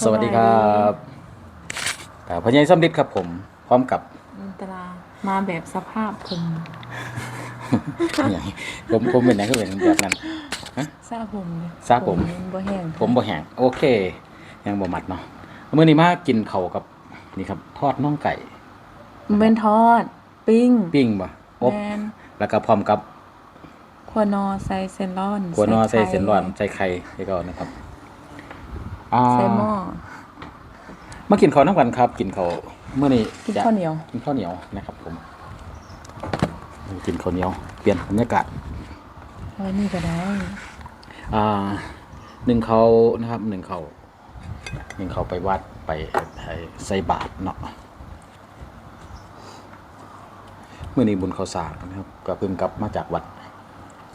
สวัสดีครับอ่าพญายส้มฤทธิ์ครับผม พร้อมกับอินตรามาแบบสภาพผมอย่างผมผมเป็นไหนก็เป็นแบบนั้นซาผมเนี่ยซาผมนบ่แห้งผมบ่แห้งโอเค ยังบ่มัดเนาะเมื่อนี้มากินเข่าวกับนี่ครับ ทอดน่องไก่มันเป็นทอด ปิ้ง ปิ้งบ่อบแมนแล้วก็พร้อมกับขัวนอใส่เซนร้อนกัวนอใส่ไข่เส้นร้อนใส่ไข่ให้ก่อนนะครับอ่าใส่หม้อ มากินข้าวน้ำกันครับ กินข้าวเมื่อนี้กินจะข้าวเหนียว กินข้าวเหนียวนะครับผม กินข้าวเหนียว เปลี่ยนบรรยากาศเอานี่ก็ได้อ่าหนึ่งเขานะครับหนึ่งเขาหนึ่งเขาไปวัดไปให้ใส่บาตรเนาะเมื่อนี้บุญเขาสากนะครับก็เพิ่งกลับมาจากวัด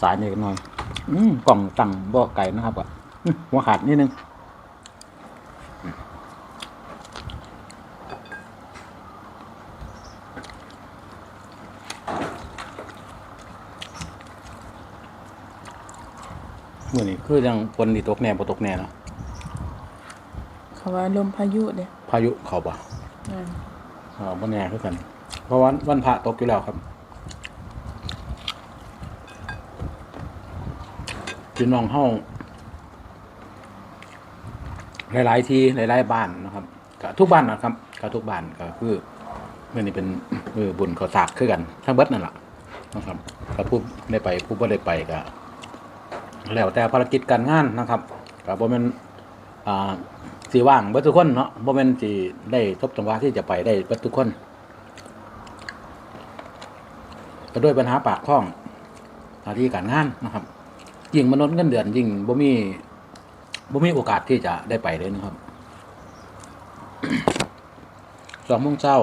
สายนี่กันหน่อย อืมกล่องตังบ่อไก่นะครับอะอื้อหัวขาดนิดนึงอืมเมื่อนี้ คือยังฝนที่ตกแน่บ่ตกแน่เนาะเขาว่าลมพายุเด้พายุเขาบ่อืมอ่าบ่แน่คือกัน เพราะวันวันพระตกอยู่แล้วครับพี่น้องเฮาหลายๆที่หลายๆบ้านนะครับก็ทุกบ้านนะครับก็ทุกบ้านก็คือเมื่อนี้เป็นมือบุญเขาสากคือกันทั้งเบิดนั่นแหละนะครับก็ผู้ได้ไปผู้บ่ได้ไปก็ แล้วแต่ภารกิจการงานนะครับก็บ่แม่นอ่าสิว่างเบิดทุกคนเนาะบ่แม่นสิได้ทบจังหวะที่จะไปได้เบิดทุกคนก็ด้วยปัญหาปากท้องหน้าที่การงานนะครับยิ่งมนุษย์เงินเดือนยิ่งบ่มีบ่มีโอกาสที่จะได้ไปเลยนะครับสองโมงเช้า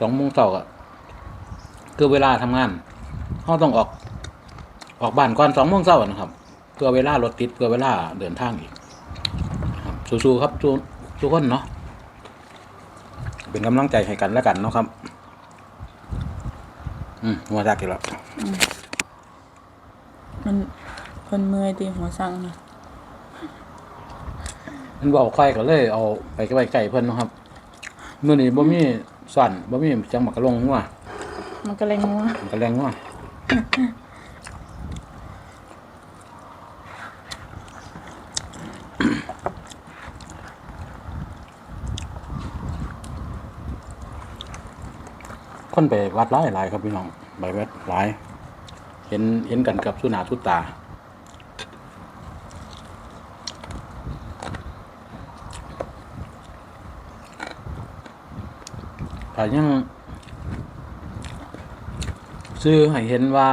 สองโมงเช้าก็คือเวลาทำงานเขาต้องออก ออกบ้านก่อนสองโมงเช้านะครับ เพื่อเวลารถติดเพื่อเวลาเดินทางอีกนะครับสู้ๆครับทุกทุกคนเนาะเป็นกำลังใจให้กันแล้วกันเนาะครับ อืมหัวจักอีกแล้วมันคนเมื่อยตีหัวสั่งนะมันบอกไข่ก็เลยเอาไปไว้ไก่เพิ่นเนาะครับมื้อนี้บ่มีสั่นบ่มีจังหมักกะลงหัวมันก็เลยงัวมันก็แรงหัว คนไปวัดหลายหลายครับพี่น้องไปวัดหลาย เห็นเห็นกันกับสุนาสุตาก็ยังซื้อให้เห็นว่า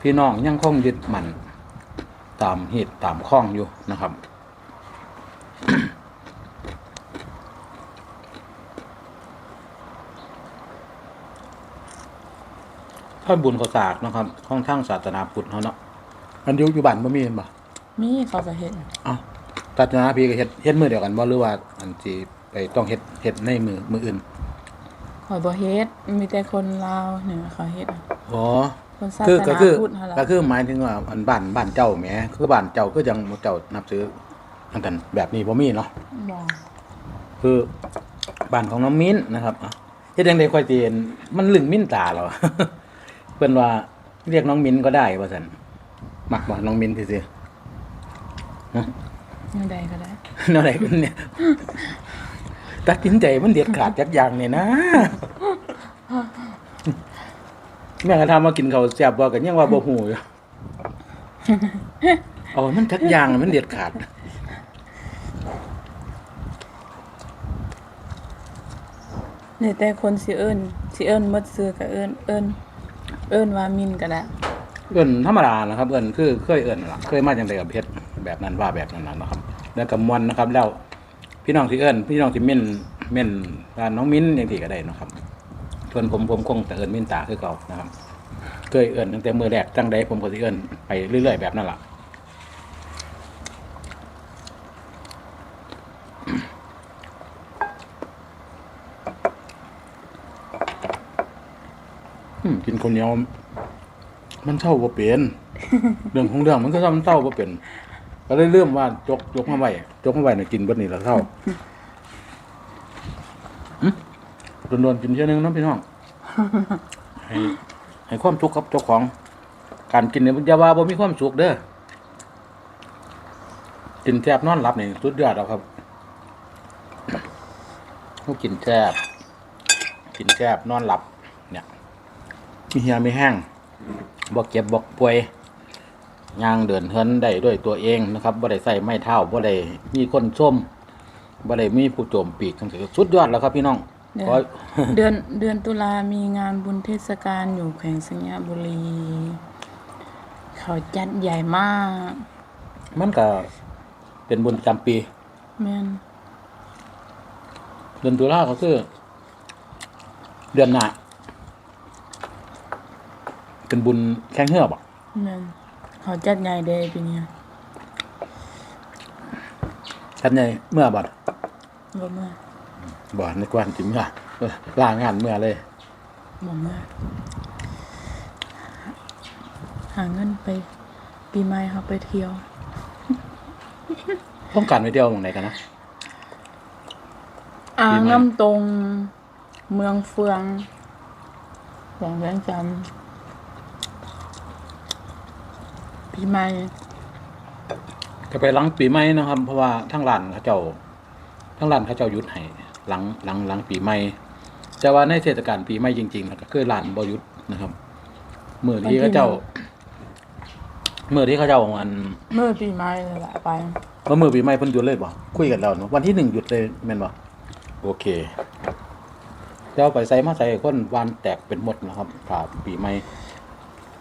พี่น้องยังคงยึดมันตามเหตุตามข้องอยู่นะครับ ท่านบุญเขาสากนะครับข้องทั้งศาสนาพุทธเขาเนาะอันอยุอยู่บ้านบ่มีเห็นบ่มีเขาก็เห็นอ้าวศาสนาพี่ก็เฮ็ดเฮ็ดมือเดียวกันบ่หรือว่าอันสิไปต้องเฮ็ดเฮ็ดในมือมืออื่นหอยบ่เฮ็ดมีแต่คนลาวเนี่ยเขาเฮ็ดอะอ๋อ คนศาคือสก็นาคือพุทธหั่นล่ะก็คือหมายถึงว่าอันบ้านบ้านเจ้าแหมคือบ้านเจ้าคือจังเจ้านับถืออันกันแบบนี้บ่มีเนาะบ่คือบ้านของน้องมิ้นนะครับอะเฮ็ดจังได๋ค่อยสิเห็นมันลึงมิ้นตาเรา เพิ่นว่าเรียกน้องมิ้นก็ได้ว่าซั่นมักบ่น้องมิ้นซื่อๆฮะยังใดก็ได้แนวไหนกันเนี่ยตัดสินใจมันเด็ดขาดจักอย่างเนี่ยนะแม่ก็ทำมากินข้าวแซ่บบ่กันยังว่าบ่ฮู้อยู่อ๋อมันทักอย่างน่ะมันเด็ดขาด เนี่ยแต่คนสิเอิ้นสิเอิ้นหมดซื้อก็เอิ้นเอิ้น เอิ้นว่ามินก็ได้เอิ้นธรรมดานะครับ เอิ้นคือเคยเอิญนล่ะเคยมาจังไดกับเพชรแบบนั้นว่าแบบนั้นนะครับ แล้วก็มวนนะครับ แล้ว พี่น้องที่เอิ้นพี่น้องที่เม่นเม่นว่าน้องมิ้นจังที่ก็ได้นะครับส่วนผมผมคงแต่เอิ้นมิ้นตาคือเก่านะครับ เคยเอิ้นตั้งแต่มือแรกจังใดผมก็สิเอิ้นไปเรื่อยๆแบบนั้นล่ะ กินคนเดียว มันเท่าบ่เป็น เรื่องของเรื่องมันก็ทำมันเท่าบ่เป็น ก็เลยเริ่มว่าจกจกมาไว้จกมาไว้เนี่ยกินเบิดนี่แล้วเท่าโดนๆกินเช่อนึงเน้องพี่น้องให้ให้ความสุขกับเจ้าของ การกินเนี่ยมันจะว่าบ่มีความสุขเด้อกินแซ่บนอนหลับนี่สุดยอดแล้วครับเขากินแซ่บกินแซ่บนอนหลับ เนี่ยมีเหียไม่แห้งบ่เก็บบ่ป่วยย่างเดินเฮินได้ด้วยตัวเองนะครับบ่ได้ใส่ไม้เท้าบ่ได้มีคนส้มบ่ได้มีผู้โจมปีกทั้งสิ้นสุดยอดแล้วครับพี่น้องเดือนขอเดือนเดือนตุลามีงานบุญเทศกาลอยู่แขวงสัญญาบุรี เขาจัดใหญ่มากมันก็เป็นบุญประจำปี แม่นเดือนตุลาก็คือ เดือนหน้า เป็นบุญแข่งเหือบ่แม่นเขาจัดใหญ่เด้ปีเนี้ยท่านใหญ่เมื่อบ่บ่เมื่อบ่ในกวนจิเมื่อลางานเมื่อเลยบ่เมื่อหาเงินไป ปีใหม่เขาไปเที่ยวต้องการไปเที่ยวตรงไหนกันนะอ่างปีใหม่น้ำตรงเมืองเฟืองแขวงเวียงจันทน์ ปีใหม่ก็ไปหลังปีใหม่นะครับ เพราะว่าทั้งร้านเขาเจ้าทั้งร้านเขาเจ้าหยุดให้หลังหลังหลังปีใหม่แต่ว่าในเทศกาลปีใหม่จริงๆแล้วก็คือร้านบ่หยุดนะครับมื้อที่เขาเจ้ามื้อที่เขาเจ้าอันเมื่อปีใหม่เลยแหละไปว่ามือปีใหม่เพิ่นหยุดเลยบ่คุยกันแล้วเนาะวันที่หนึ่งหยุดเลยแม่นบ่โอเคเจ้าไปใส่มาใส่คนวานแตกเป็นหมดนะครับผ่าปีใหม่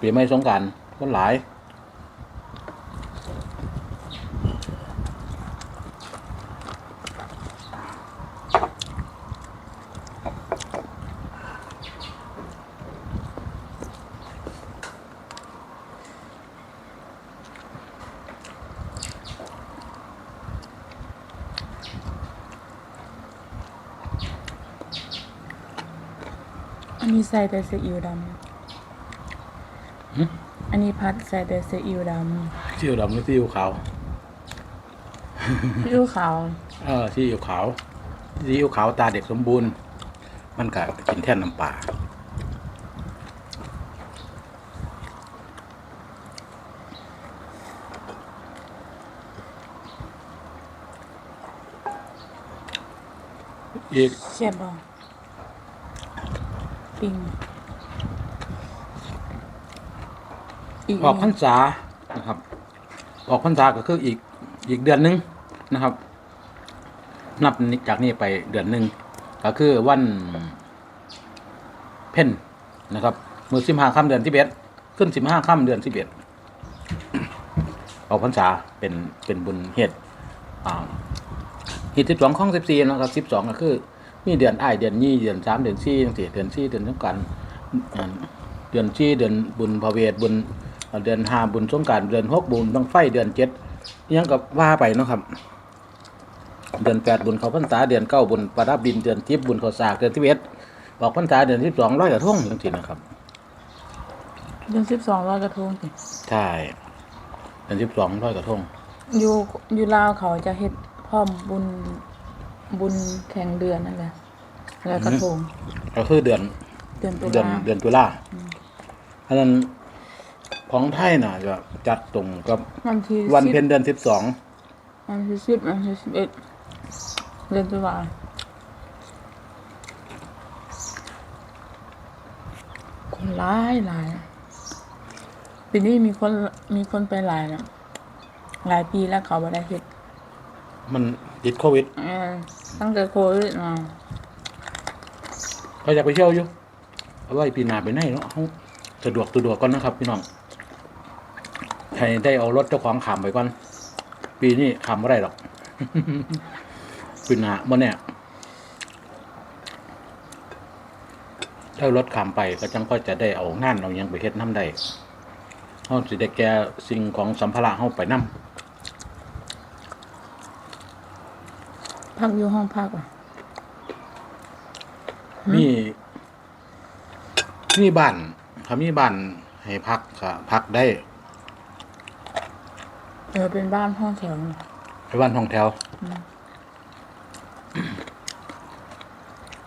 ปีใหม่สงกรารคนหลาย นนี้ใส่แต่ซีอิ๊วดหึำอันนี้พัดใส่แต่ซีอิ๊วดซีอิ๊วดำหรือซีอิ๊วขาวำซีอิ๊วขาวเออซีอิ๊วขาวซีอิ๊วขาวตาเด็กสมบูรณ์ มันก็กินแท่นน้ำปลาอีก เสียบบ่ ปิ้งอีกออกพรรษานะครับ ออกพรรษาก็คืออีกอีกเดือนหนึงนะครับ นับจากนี้ไปเดือนหนึ่งก็คือวันเพ่นนะครับมือสิบห้าค่ำเดือนสิบเอ็ดขึ้นสิบห้าค่ำเดือนสิบเอ็ดออกพรรษาเป็นเป็นบุญเหตุอ่าเหตุที่สองข้องสิบสี่นะครับสิบสองก็คือ มีเดือนอ้ายเดือนยี่เดือนสามเดือนสี่จังสี่เดือนสี่เดือนสงกรารเดือนสี่เดือนบุญพระเวทบุญอ่าเดือนห้าบุญสงกรารเดือนหกบุญบังไฟเดือนเจ็ดอิหยังกับว่าไปเนาะครับ เดือนแปดบุญเขาพรรษาเดือนเก้าบุญประดับดินเดือนทิพย์บุญเขาสากเดือนที่เอ็ดออกพรรษาเดือนที่สองร้อยกระทงจังซี่นะครับ เดือนสิบสองลอยกระทงสิใช่เดือนที่สองร้อยกระทงอยู่อยู่ลาวเขาจะเฮ็ดพร้อมบุญ บุญแข่งเดือนนั่นแหละลอยกระทงก็คือเดือน เดือนตุเดือนลาเดือนตุลาอันนั้นของไทยน่ะจะจัดตรงกับวันที่วันสิบเพ็ญเดือนสิบสองวันที่สิบวันที่สิบเอ็ดเดือนตุลาคนหลายหลายปีนี้มีคนมีคนไปหลายนะหลายปีแล้วเขาบ่ได้เฮ็ดมัน ติดโควิดเออตั้งแต่โควิดมาเขาอยากไปเที่ยวอยู่เอาไว้ปีหน้าไปไหนเนาะเขาสะดวกสะดวกก่อนนะครับ พี่น้องให้ได้เอารถเจ้าของขามไปก่อน ปีนี้ขามไม่ได้หรอกปีหน้าบ่เนี่ยถ้ารถขามไปก็จังก็จะได้เอางานเอาหยังไปเฮ็ดน้ำได้เขาสิได้แก่สิ่งของสัมภาระเขาไปนํ พักอยู่ห้องพักอะมีมีบ้านถ้ามีบ้านให้พักก็พักได้ไปอเป็นบ้านห้องแถวไปบ้านทองแถว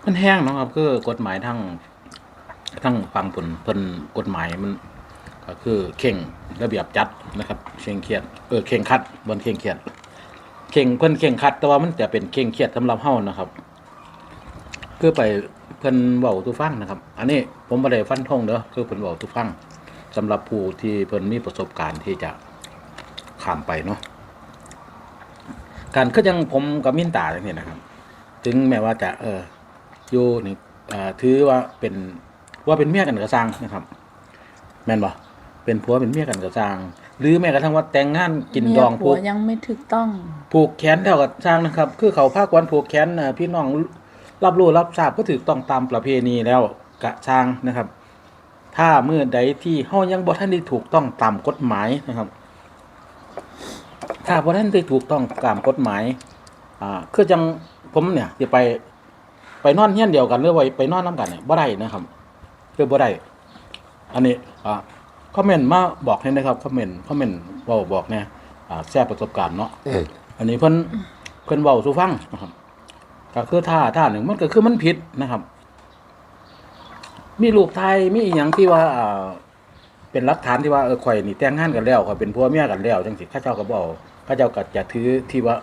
มันแห้งเนาะครับ คือกฎหมายทั้งทั้งฟังผลเพิ่นกฎหมายมัน ก็คือเข่งระเบียบจัดนะครับเข่งเครียดเออเข่งคัดบนเข่งเครียด เข่งเพิ่นเข่งคัด แต่ว่ามันจะเป็นเข่งเครียดสำหรับเฮานะครับ คือไปเพิ่นเว้าทุฟังนะครับ อันนี้ผมบ่ได้ฟันธงเด้อคือเพิ่นเว้าทุฟังสำหรับผู้ที่เพิ่นมีประสบการณ์ที่จะข้ามไปเนาะการคือยังผมกับมินตาอย่างนี้นะครับ ถึงแม้ว่าจะเอออยู่นี่เอ่อถือว่าเป็นว่าเป็นเมียกันกระซังนะครับ แม่นบ่เป็นผัวเป็นเมียกันกระซัง หรือแม้กระทั่งว่าแต่งงานกินดองเมียผัผูวกยังไม่ถูกต้อง ผูกแขนเท่ากับสร้างนะครับ คือเขาภาควันผูกแขนน่ะพี่น้องรับรู้รับทราบก็ถือต้องตามประเพณีแล้วกระช่างนะครับ ถ้าเมื่อใดที่เฮายังบ่ทันได้ถูกต้องตามกฎหมายนะครับ ถ้าบ่ทันได้ถูกต้องตามกฎหมายอ่าคือจังผมเนี่ยจะไปไปนอนเฮียนเดียวกันหรือว่าไปนอนน้กันเนี่ยบ่ได้นะครับ คือบ่ได้อันนี้อ่า คอมเมนต์มาบอกให้นะครับคอมเมนต์คอมเมนต์เว้าบอกเนี่ยอ่าแชร์ประสบการณ์เนาะอันนี้เพิ่นเพิ่นเว้าสู่ฟังนะครับก็คือท่าท่าหนึ่งมันก็คือมันผิดนะครับ มีรูปถ่ายมีอีหยังที่ว่าอ่าเป็นหลักฐานที่ว่าเออข่อยนี่แต่งงานกันแล้วข่อยเป็นผัวเมียกันแล้วจังสิข้าเจ้าก็บอกข้าเจ้าก็จะถือที่ว่า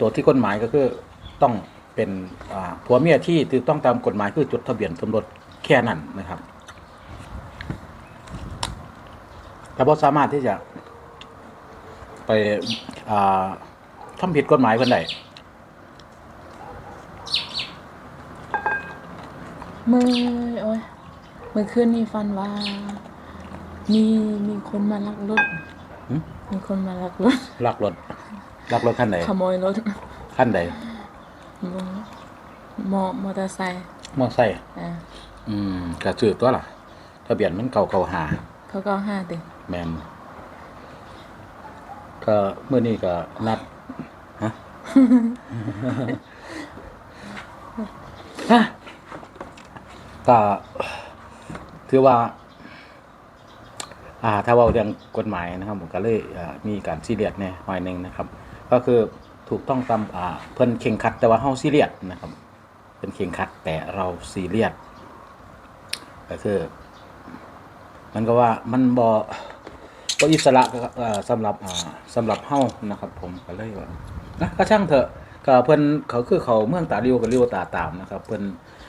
ตัวที่กฎหมายก็คือต้องเป็นอ่าผัวเมียที่ถูกต้องตามกฎหมายคือจดทะเบียนสมรสแค่นั้นนะครับ แต่บ่สามารถที่จะ ไปอ่าทำผิดกฎหมายเพิ่นได้มือโอ้ยเมื่อคืนนี้ฟันว่า มีมีคนมาลักรถหึมีคนมาลักรถลักรถลักรถคันใดขโมยรถคันใดมอมอเตอร์ไซค์มอไซค์อ่าอืมก็ชื่อตัวล่ะทะเบียนมันเก่าเก่าหาเขาก็ห้าติ แมนก็เมื่อนี้ก็นัดฮะฮะก็ถือว่า อ่า ถ้าว่าเรื่องกฎหมายนะครับ ผมก็เลยมีการซีเรียสเนี่ยหน่อยหนึ่งนะครับ ก็คือถูกต้องตามอ่า เพิ่นเข่งขัด แต่ว่าเฮาซีเรียสนะครับเป็นเข่งขัดแต่เราซีเรียสก็คือ มันก็ว่ามันบ่ บ่อิสระก็เอ่อสำหรับอ่าสำหรับเฮานะครับ ผมก็เลยว่านะก็ช่างเถอะก็เพิ่นเขาคือเขาเมืองตาดิวกับริวตาตามนะครับ เพิ่น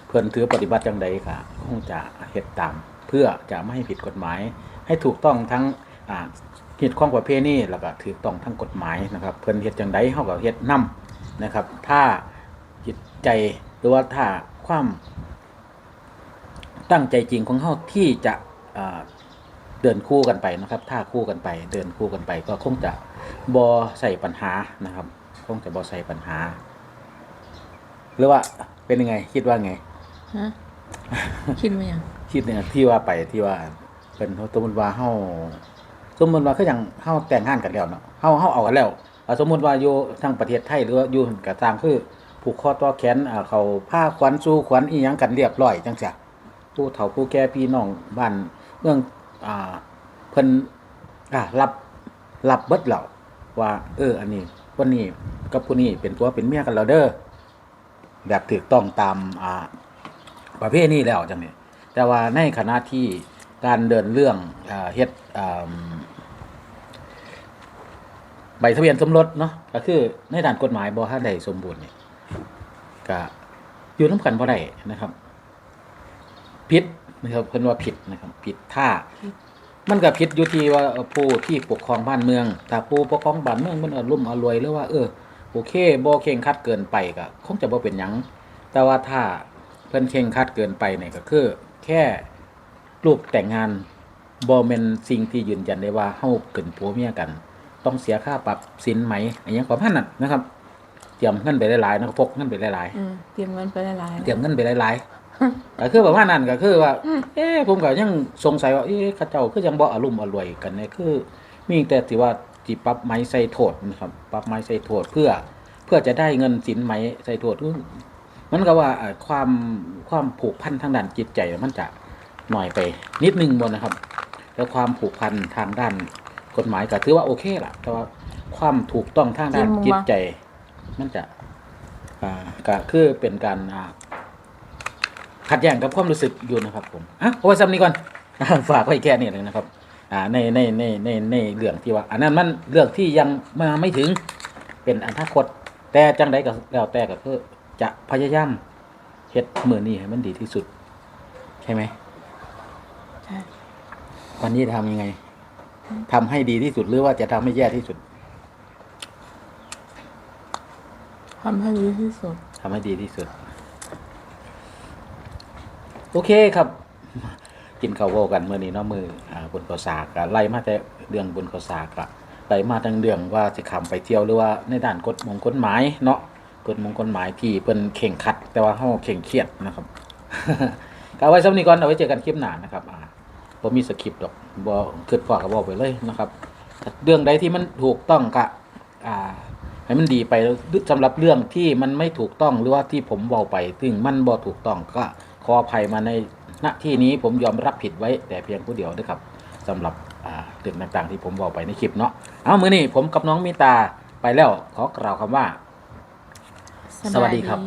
เพิ่นถือปฏิบัติจังใดก็คงจะเฮ็ดตาม เพื่อจะไม่ให้ผิดกฎหมาย ให้ถูกต้องทั้งอ่าเหตุของประเพณีแล้วก็ถูกต้องทั้งกฎหมายนะครับ เพิ่นเฮ็ดจังใดเฮาก็เฮ็ดนํนะครับ ถ้าจิตใจหรือว่าถ้าความตั้งใจจริงของเขาที่จะ เดินคู่กันไปนะครับถ้าคู่กันไป เดินคู่กันไป ก็คงจะบอใส่ปัญหานะครับ คงจะบอใส่ปัญหา หรือว่าเป็นยังไง คิดว่าไงฮะคิดว่าอย่างคิดเนี่ยที่ว่าไปที่ว่าเป็นสมมติว่าเฮาสมมติว่าคืออย่างเฮาแต่งงานกันแล้วเนาะเฮาเฮาเอากันแล้วอ่าสมมติว่าอยู่ทางประเทศไทยหรือว่าอยู่กระต่างคือผูกคอต่อแขนอ่าเขาผ้าขวัญสู้ขวัญอีหยังกันเรียบร้อยจังซี่ผู้เฒ่าผู้แก่พี่น้องบ้านเมือง อ่าเพิ่นอ่ารับรับเบิดแล้วว่า เออ อันนี้วันนี้กับผู้นี้เป็นผัวเป็นเมียกันแล้วเด้อแบบถูกต้องตามอ่าประเภทนี้แล้วจังนี้แต่ว่าในขณะที่การเดินเรื่องเฮ็ดใบทะเบียนสมรสเนาะก็คือในด้านกฎหมายบ่ทันได้สมบูรณ์นี่ก็อยู่นํกันบ่ได้นะครับผิด นะครับเพิ่นว่าผิดนะครับ ผิดถ้ามันก็ผิดอยู่ที่ว่าเอ่อผู้ที่ปกครองบ้านเมืองถ้าผู้ปกครองบ้านเมืองมันอารมณ์อรวยหรือว่าเออโอเคบ่เคร่งครัดเกินไปก็คงจะบ่เป็นหยังแต่ว่าถ้าเพิ่นเคร่งครัดเกินไปเนี่ยก็คือ แค่รูปแต่งงานบ่แม่นสิ่งที่ยืนยันได้ว่าเฮาเป็นผัวเมียกัน ต้องเสียค่าปรับสินไหมอันนี้ประมาณนั้นนะครับเตรียมเงินไปหลายๆนะครับพกเงินไปหลายๆอืมเตรียมเงินไปหลายๆเตรียมเงินไปหลายๆ ก็คือประมาณนั้นก็คือว่า เอ๊ะผมก็ยังสงสัยว่าเอ๊ะเข้าเจ้าคือยังบ่อารมณ์อร่วยกันเนี่ยคือ มีแต่ที่ว่าจิปรับไม้ใส่โทษนะครับปรับไม้ใส่โทษเพื่อ เพื่อจะได้เงินสินไหมใส่โทษมันก็ว่าเอ่อความความผูกพันทางด้านจิตใจมันจะหน่อยไปนิดนึงบนนะครับ แล้วความผูกพันทางด้านกฎหมายก็ถือว่าโอเคล่ะ แต่ว่าความถูกต้องทางด้านจริงมั้ยจิตใจ มันจะ อ่าก็คือเป็นการอ่า ขัดแย้งกับความรู้สึกอยู่นะครับผมอะเอาไว้ซ้ำนี้ก่อนฝากไว้แค่นี้เลยนะครับอ่าในในในในในเรื่องที่ว่า อันนั้นมันเรื่องที่ยังมาไม่ถึงเป็นอนาคตแต่จังใดก็แล้วแต่ก็คือจะพยายามเฮ็ดมือนี้ให้มันดีที่สุด ใช่ไหมใช่วันนี้ทำยังไงทำให้ดีที่สุดหรือว่าจะทำให้แย่ที่สุดทำให้ดีที่สุดทำให้ดีที่สุด โอเคครับ กินข้าวโวกันเมื่อนี้เนาะมืออ่าบนข้าวสากะไล่มาแต่เรื่องบนข้าวสากอะไล่มาทั้งเรื่องว่าจะขำไปเที่ยวหรือว่าในด้านกฎมงกฎหมายเนาะกฎมงกฎหมายที่เพิ่นเข่งขัด แต่ว่าเฮาเข่งเครียดนะครับก็เอาไว้สำนี้ก่อนเอาไว้เจอกันคลิปหน้านะครับอ่าบ่มีสคริปต์ดอกบ่คิดพอก็บอกไปเลยนะครับ เรื่องใดที่มันถูกต้องก็อ่าให้มันดีไปสำหรับเรื่องที่มันไม่ถูกต้องหรือว่าที่ผมเบาไปซึ่งมันบ่ถูกต้องก็ ขออภัยมาในณที่นี้ผมยอมรับผิดไว้แต่เพียงผู้เดียวนะครับสำหรับอ่าเรื่องต่างๆ ที่ผมบอกไปในคลิปเนาะเอามือนี้ผมกับน้องมิตาไปแล้วขอกล่าวคำว่า สวัสดีครับ